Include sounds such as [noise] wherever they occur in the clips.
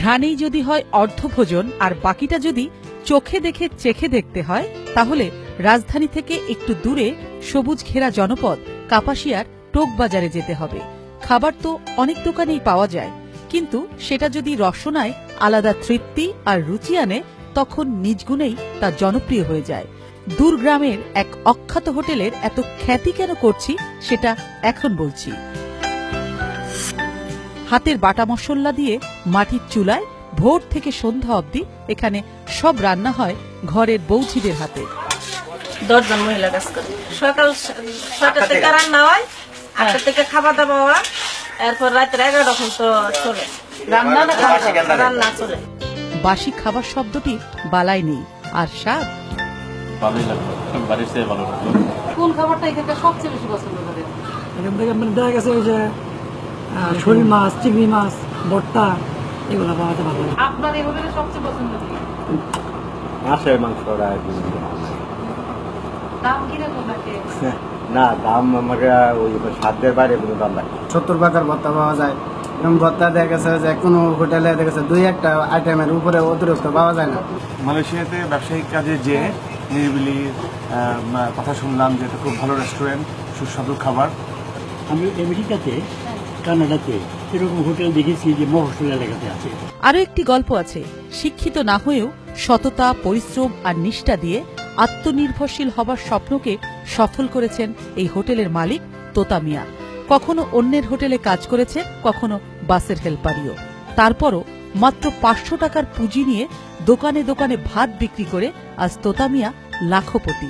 ঘ্রাণেই যদি হয় অর্ধভোজন, আর বাকিটা যদি চোখে দেখে চেখে দেখতে হয়, তাহলে রাজধানী থেকে একটু দূরে সবুজ ঘেরা জনপদ কাপাসিয়ার টোক বাজারে যেতে হবে। খাবার তো অনেক দোকানেই পাওয়া যায়, কিন্তু সেটা যদি রসনায় আলাদা তৃপ্তি আর রুচি আনে, তখন নিজ গুণেই তা জনপ্রিয় হয়ে যায়। দূর গ্রামের এক অখ্যাত হোটেলের এত খ্যাতি কেন করছি, সেটা এখন বলছি। হাতের বাটা মশলা দিয়ে মাটির চুলায় ভোর থেকে সন্ধ্যা অবধি এখানে সব রান্না হয় ঘরের বৌঝিদের হাতে। দশজন মহিলা কাজ করে। সকাল ছয়টা থেকে রান্না হয় আটটা থেকে খাওয়া দাওয়া হয় এরপর রাত্রে এগারোটা পর্যন্ত চলে। রান্না না খাওয়া? রান্না চলে। বাসি খাবার শব্দটি বালাই নেই। আর স্বাদ? কোন খাবারটা এখানকার সবচেয়ে বেশি পছন্দ করেন এখান থেকে মানে দেখা গেছে ওই যে আহ, শোল মাছ চিংড়ি মাছ ভর্তা এগুলো পাওয়া যায় ভালো আপনার এই সবচেয়ে পছন্দ কি? মাছের মাংসটা দাম কীরকম থাকে? [laughs] না দাম আমাকে ওই সাধ্যের বাইরে কোনো দাম লাগে সত্তর টাকার ভর্তা পাওয়া যায়। এবং ভর্তা দেখা গেছে যে কোনো হোটেলে দেখা গেছে দুই একটা আইটেমের উপরে অতিরিক্ত পাওয়া যায় না। মালয়েশিয়াতে ব্যবসায়িক কাজে যে নিরিবিলি কথা শুনলাম যে এটা খুব ভালো রেস্টুরেন্ট সুস্বাদু খাবার। আমি আমেরিকাতে কানাডাতে এরকম হোটেল দেখেছি যে মহসুল এলাকাতে আছে। আরও একটি গল্প আছে শিক্ষিত না হয়েও সততা পরিশ্রম আর নিষ্ঠা দিয়ে আত্মনির্ভরশীল হবার স্বপ্নকে সফল করেছেন এই হোটেলের মালিক তোতা মিয়া। কখনো অন্যের হোটেলে কাজ করেছে কখনো বাসের হেল্পারিও। তারপরও মাত্র পাঁচশো টাকার পুঁজি নিয়ে দোকানে দোকানে ভাত বিক্রি করে আজ তোতা মিয়া লাখপতি।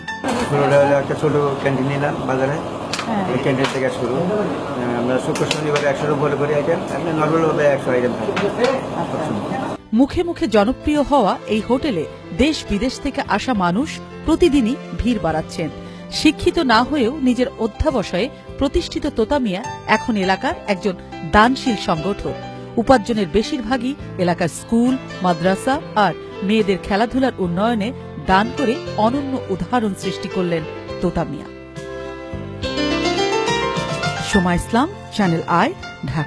একটা ছোট ক্যান্টিন নিলাম বাজারে। ক্যান্টিন থেকে শুরু। আমরা শুক্র শনিবার একশোর উপরে করি আইটেম এমনি নর্মাল ভাবে একশো আইটেম থাকে। মুখে মুখে জনপ্রিয় হওয়া এই হোটেলে দেশ বিদেশ থেকে আসা মানুষ প্রতিদিনই ভিড় বাড়াচ্ছেন। শিক্ষিত না হয়েও নিজের অধ্যাবসায়ে প্রতিষ্ঠিত তোতামিয়া এখন এলাকার একজন দানশীল সংগঠক। উপার্জনের বেশিরভাগই এলাকার স্কুল মাদ্রাসা আর মেয়েদের খেলাধুলার উন্নয়নে দান করে অনন্য উদাহরণ সৃষ্টি করলেন Totamia. Soma Islam channel I Dhaka